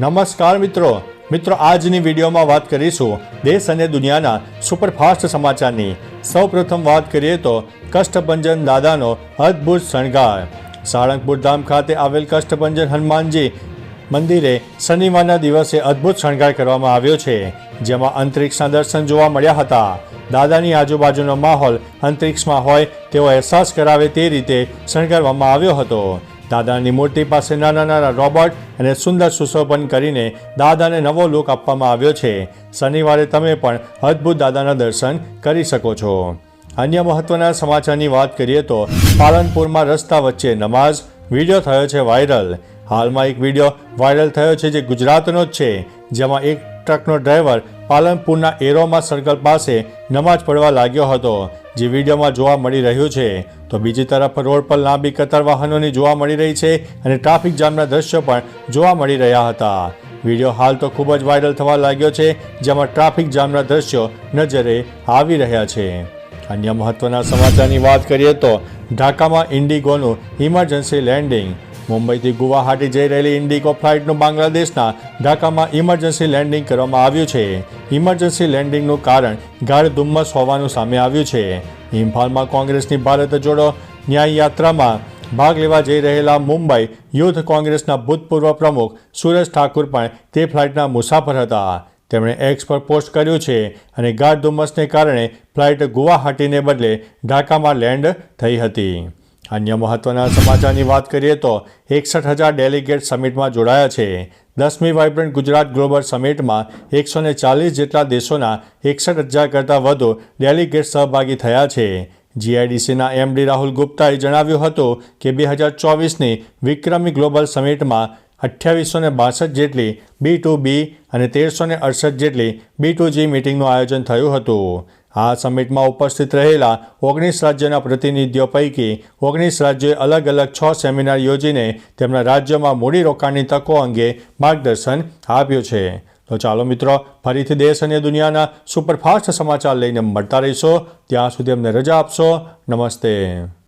નમસ્કાર મિત્રો. મિત્રો, આજની વિડીયોમાં વાત કરીશું દેશ અને દુનિયાના સુપરફાસ્ટ સમાચારની. સૌપ્રથમ વાત કરીએ તો કષ્ટભંજન દાદાનો અદ્ભુત શણગાર. સાળંગપુર ધામ ખાતે આવેલ કષ્ટભંજન હનુમાનજી મંદિરે શનિવારના દિવસે અદ્ભુત શણગાર કરવામાં આવ્યો છે, જેમાં અંતરિક્ષના દર્શન જોવા મળ્યા હતા. દાદાની આજુબાજુનો માહોલ અંતરિક્ષમાં હોય તેવો અહેસાસ કરાવે તે રીતે શણગારવામાં આવ્યો હતો. દાદાની મૂર્તિ પાસે નાના નાના રોબોટ અને સુંદર સુશોભન કરીને દાદાને નવો લુક આપવામાં આવ્યો છે. શનિવારે તમે પણ અદ્ભુત દાદાના દર્શન કરી શકો છો. અન્ય મહત્વના સમાચારની વાત કરીએ તો પાલનપુરમાં રસ્તા વચ્ચે નમાઝ વીડિયો થયો છે વાયરલ. હાલમાં એક વીડિયો વાયરલ થયો છે જે ગુજરાતનો જ છે, જેમાં એક ટ્રકનો ડ્રાઈવર પાલનપુરના એરોમા સર્કલ પાસે નમાઝ પડવા લાગ્યો હતો, જે વિડીયોમાં જોવા મળી રહ્યું છે. તો બીજી તરફ રોડ પર લાંબી કતાર વાહનોની જોવા મળી રહી છે અને ટ્રાફિક જામના દ્રશ્યો પણ જોવા મળી રહ્યા હતા. વીડિયો હાલ તો ખૂબ જ વાયરલ થવા લાગ્યો છે, જેમાં ટ્રાફિક જામના દ્રશ્યો નજરે આવી રહ્યા છે. અન્ય મહત્વના સમાચારની વાત કરીએ તો ઢાકામાં ઇન્ડિગોનું ઇમરજન્સી લેન્ડિંગ. મુંબઈથી ગુવાહાટી જઈ રહેલી ઇન્ડિગો ફ્લાઇટનું બાંગ્લાદેશના ઢાકામાં ઇમરજન્સી લેન્ડિંગ કરવામાં આવ્યું છે. ઇમરજન્સી લેન્ડિંગનું કારણ ગાઢ ધુમ્મસ હોવાનું સામે આવ્યું છે. ઇમ્ફાલમાં કોંગ્રેસની ભારત જોડો ન્યાય યાત્રામાં ભાગ લેવા જઈ રહેલા મુંબઈ યુથ કોંગ્રેસના ભૂતપૂર્વ પ્રમુખ સુરેશ ઠાકુર પણ તે ફ્લાઇટના મુસાફર હતા. તેમણે એક્સ પર પોસ્ટ કર્યું છે અને ગાઢ ધુમ્મસને કારણે ફ્લાઇટ ગુવાહાટીને બદલે ઢાકામાં લેન્ડ થઈ હતી. અન્ય મહત્વના સમાચારની વાત કરીએ તો એકસઠ હજાર ડેલિગેટ સમિટમાં જોડાયા છે. દસમી વાઇબ્રન્ટ ગુજરાત ગ્લોબલ સમિટમાં એકસો ને ચાલીસ જેટલા દેશોના એકસઠ હજાર કરતાં વધુ ડેલિગેટ સહભાગી થયા છે. જીઆઈડીસીના એમડી રાહુલ ગુપ્તાએ જણાવ્યું હતું કે બે હજાર ચોવીસની વિક્રમી ગ્લોબલ સમિટમાં અઠ્યાવીસો ને બાસઠ જેટલી બી ટુ બી અને તેરસો ને અડસઠ જેટલી બી ટુ જી મિટિંગનું આયોજન થયું હતું. આ સમિટમાં ઉપસ્થિત રહેલા ઓગણીસ રાજ્યોના પ્રતિનિધિઓ પૈકી ઓગણીસ રાજ્યોએ અલગ અલગ છ સેમિનાર યોજીને તેમના રાજ્યોમાં મૂડીરોકાણની તકો અંગે માર્ગદર્શન આપ્યું છે. તો ચાલો મિત્રો, ફરીથી દેશ અને દુનિયાના સુપરફાસ્ટ સમાચાર લઈને મળતા રહીશો. ત્યાં સુધી અમને રજા આપશો. નમસ્તે.